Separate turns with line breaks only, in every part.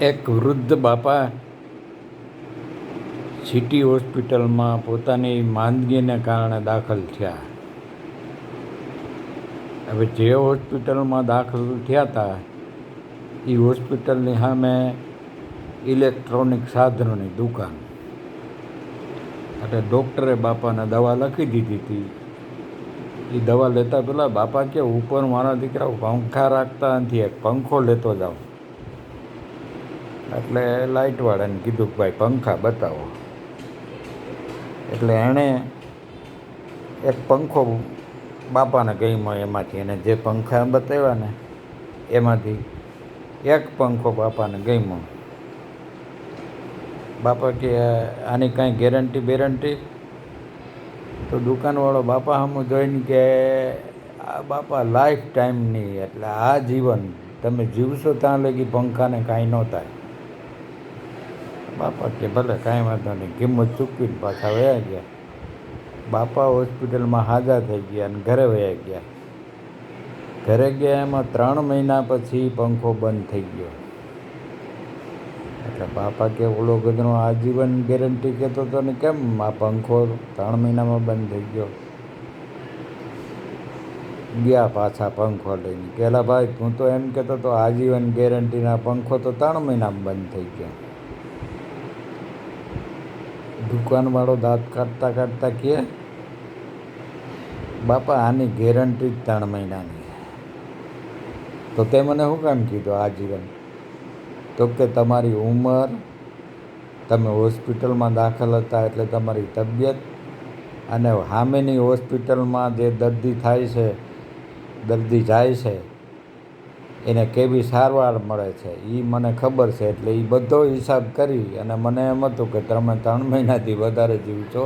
એક વૃદ્ધ બાપા સિટી હોસ્પિટલમાં પોતાની માંદગીને કારણે દાખલ થયા. હવે જે હોસ્પિટલમાં દાખલ થયા હતા એ હોસ્પિટલની સામે ઇલેક્ટ્રોનિક સાધનોની દુકાન. એટલે ડૉક્ટરે બાપાને દવા લખી દીધી હતી. એ દવા લેતા પહેલાં બાપા કે, ઉપર મારા દીકરા પંખા રાખતા નથી, એક પંખો લેતો જાઓ. એટલે લાઇટવાળાને કીધું કે ભાઈ પંખા બતાવો. એટલે એણે એક પંખો બાપાને ગમ્યો એમાંથી. એને જે પંખા બતાવ્યા ને, એમાંથી એક પંખો બાપાને ગમ્યો. બાપા કે, આની કાંઈ ગેરંટી બેરંટી? તો દુકાનવાળો બાપા સામું જોઈને કે, આ બાપા લાઈફ ટાઈમની એટલે આ જીવન. તમે જીવશો ત્યાં લગી પંખાને કાંઈ ન થાય. બાપા કે ભલે કાંઈ વાંધો નહીં, કિંમત ચૂકવીને પાછા વયા ગયા. બાપા હોસ્પિટલમાં હાજર થઈ ગયા અને ઘરે વયા ગયા. ઘરે ગયા એમાં ત્રણ મહિના પછી પંખો બંધ થઈ ગયો. એટલે બાપા કે ઓલો ગધનો આજીવન ગેરંટી કહેતો હતો ને કેમ આ પંખો ત્રણ મહિનામાં બંધ થઈ ગયો? ગયા પાછા પંખો લઈને. પેલા ભાઈ, તું તો એમ કહેતો તો આજીવન ગેરંટીના પંખો તો ત્રણ મહિનામાં બંધ થઈ ગયો. દુકાનવાળો દાંત કાઢતા કાઢતા કહે, બાપા, આની ગેરંટી જ ત્રણ મહિનાની તો તે મને શું કામ કીધું આજીવન તો કે તમારી ઉંમર, તમે હોસ્પિટલમાં દાખલ હતા એટલે તમારી તબિયત અને સામેની હોસ્પિટલમાં જે દર્દી થાય છે, દર્દી જાય છે એને કેવી સારવાર મળે છે એ મને ખબર છે, એટલે એ બધો હિસાબ કરી અને મને એમ હતું કે તમે ત્રણ મહિનાથી વધારે જીવશો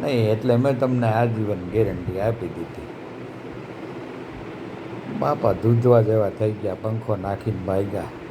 નહીં, એટલે મેં તમને આજીવન ગેરંટી આપી દીધી. બાપા દૂધવા જેવા થઈ ગયા, પંખો નાખીને ભાગ્યા.